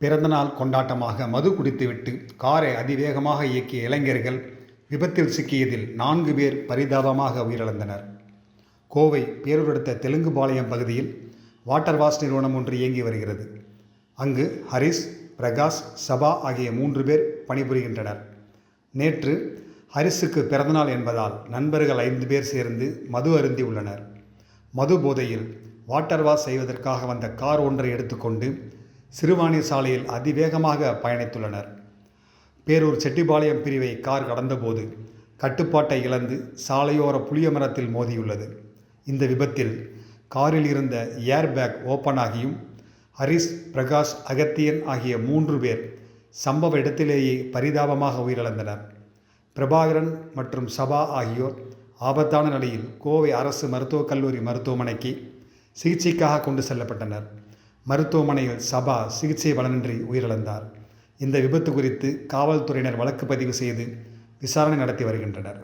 பிறந்தநாள் கொண்டாட்டமாக மது குடித்துவிட்டு காரை அதிவேகமாக இயக்கிய இளைஞர்கள் விபத்தில் சிக்கியதில் நான்கு பேர் பரிதாபமாக உயிரிழந்தனர். கோவை பேரூரடுத்த தெலுங்குபாளையம் பகுதியில் வாட்டர் வாஷ் நிறுவனம் ஒன்று இயங்கி வருகிறது. அங்கு ஹரிஸ் பிரகாஷ் சபா ஆகிய மூன்று பேர் பணிபுரிகின்றனர். நேற்று ஹரிஸுக்கு பிறந்தநாள் என்பதால் நண்பர்கள் ஐந்து பேர் சேர்ந்து மது அருந்தி உள்ளனர். மது போதையில் வாட்டர் வாஷ் செய்வதற்காக வந்த கார் ஒன்றை எடுத்துக்கொண்டு சிறுவாணி சாலையில் அதிவேகமாக பயணித்துள்ளனர். பேரூர் செட்டிபாளையம் பிரிவை கார் கடந்தபோது கட்டுப்பாட்டை இழந்து சாலையோர புளிய மரத்தில் மோதியுள்ளது. இந்த விபத்தில் காரில் இருந்த ஏர் பேக் ஓப்பன் ஆகியும் ஹரிஷ் பிரகாஷ் அகத்தியன் ஆகிய மூன்று பேர் சம்பவ இடத்திலேயே பரிதாபமாக உயிரிழந்தனர். பிரபாகரன் மற்றும் சபா ஆகியோர் ஆபத்தான நிலையில் கோவை அரசு மருத்துவக் கல்லூரி மருத்துவமனைக்கு சிகிச்சைக்காக கொண்டு செல்லப்பட்டனர். மருத்துவமனையில் சபா சிகிச்சை பலனின்றி உயிரிழந்தார். இந்த விபத்து குறித்து காவல்துறையினர் வழக்கு பதிவு செய்து விசாரணை நடத்தி வருகின்றனர்.